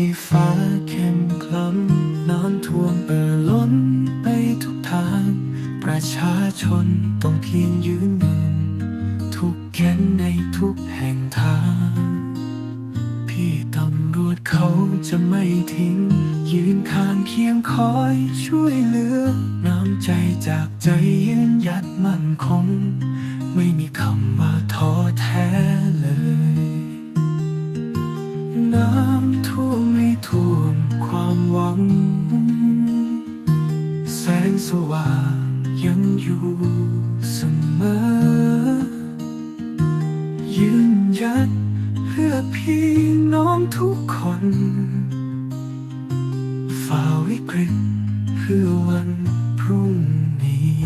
ที่ฟ้าเข้มคล้ำน้ำท่วมเอ่อล้นไปทุกทาง ประชาชนต้องเพียงยืนหนึ่งทุกเข็นในทุกแห่งทาง พี่ตำรวจเขาจะไม่ทิ้ง ยืนข้างเคียงคอยช่วยเหลือ น้ำใจจากใจยืนยัดมั่นคง ไม่มีคำว่าท้อแท้ งแสงสว่างยังอยู่เสมอ ยืนหยัดเพื่อพี่น้องทุกคนฝ่าวิกฤตเพื่อวันพรุ่งนี้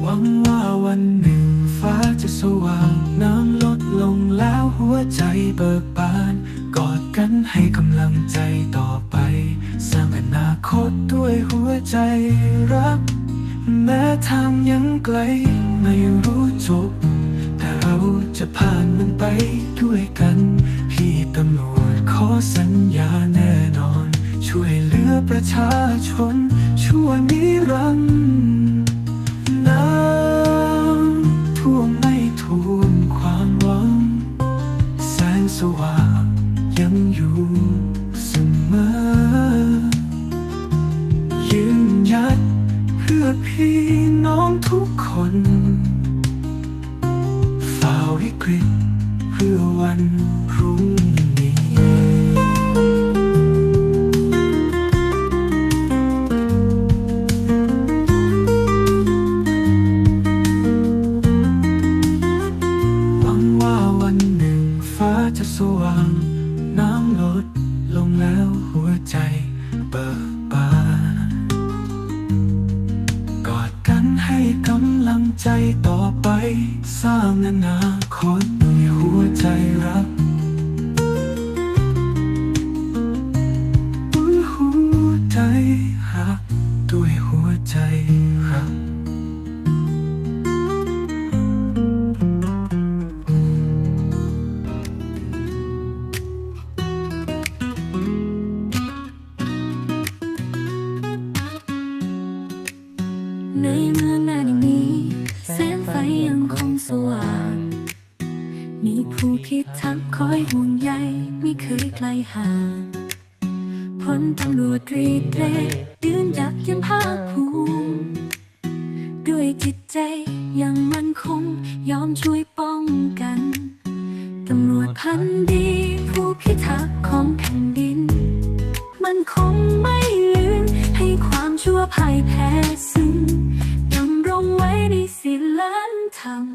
หวังว่าวันหนึ่งฟ้าจะสว่างน้ำลดลงแล้วหัวใจเบิกบาน คตด้วยหัวใจรัก แม้ทางยังไกลไม่รู้จบ แต่เราจะผ่านมันไปด้วยกัน พี่ตำรวจขอสัญญาแน่นอน ช่วยเหลือประชาชน ช่วยนิรันดร์น้ำท่วมไม่ท่วมความหวัง แสงสว่างยังอยู่ วันพรุ่งนี้หวังว่าวันหนึ่งฟ้าจะสว่างน้ำลด ใจต่อไป สร้างอนาคตด้วยหัวใจรักด้วยหัวใจรักด้วยหัวใจรักใน มีผู้พิทักษ์คอยห่วงใยไม่เคยไกลห่างพลตำรวจรีเตรดืนยักยังภาคภูมิด้วยจิตใจยังมั่นคงยอมช่วยป้องกัน ตำรวจพันดี ผู้พิทักษ์ของแผ่นดิน มันคงไม่ลืมให้ความชั่วพ่ายแพ้ซึ่งดำรงไว้ในศีลธรรม